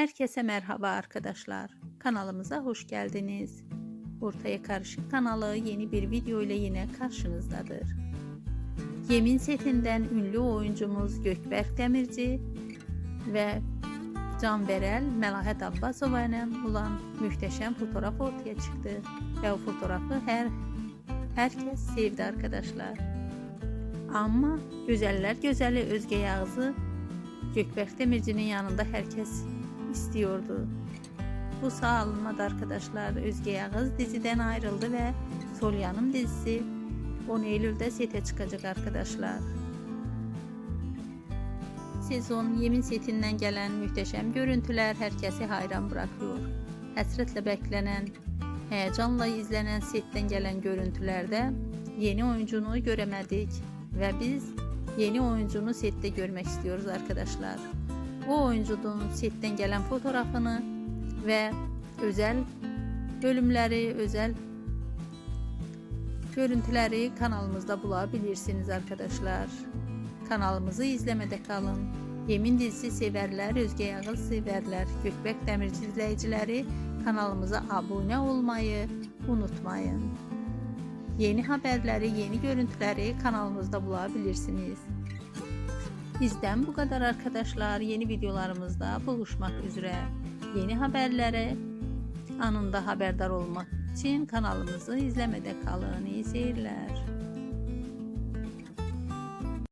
Herkese merhaba arkadaşlar. Kanalımıza hoş geldiniz. Ortaya Karışık kanalı yeni bir video ile yine karşınızdadır. Yemin setinden ünlü oyuncumuz Gökberk Demirci ve Can Berel, Melahat Abbasova ile olan muhteşem fotoğraf ortaya çıktı. Ve o fotoğrafı her herkes sevdi arkadaşlar. Ama güzeller güzeli Özge Yağız'ı Gökberk Demirci'nin yanında herkes istiyordu. Bu sağlanmadı arkadaşlar. Özge Yağız diziden ayrıldı ve Sol Yanım dizisi 10 Eylül'de sete çıkacak arkadaşlar. Sezon yemin setinden gelen muhteşem görüntüler herkesi hayran bırakıyor. Həsrətlə beklenen, heyecanla izlenen setten gelen görüntülerde yeni oyuncunu göremedik ve biz yeni oyuncunu sette görmek istiyoruz arkadaşlar. O oyuncunun setten gelen fotoğrafını ve özel bölümleri, özel görüntüleri kanalımızda bulabilirsiniz arkadaşlar. Kanalımızı izlemede kalın. Yemin dizisi severler, Özge Yağız severler, Gökbek Demirci izleyicileri kanalımıza abone olmayı unutmayın. Yeni haberleri, yeni görüntüleri kanalımızda bulabilirsiniz. Bizden bu kadar arkadaşlar. Yeni videolarımızda buluşmak üzere. Yeni haberlere anında haberdar olmak için kanalımızı izlemede kalın. İyi seyirler.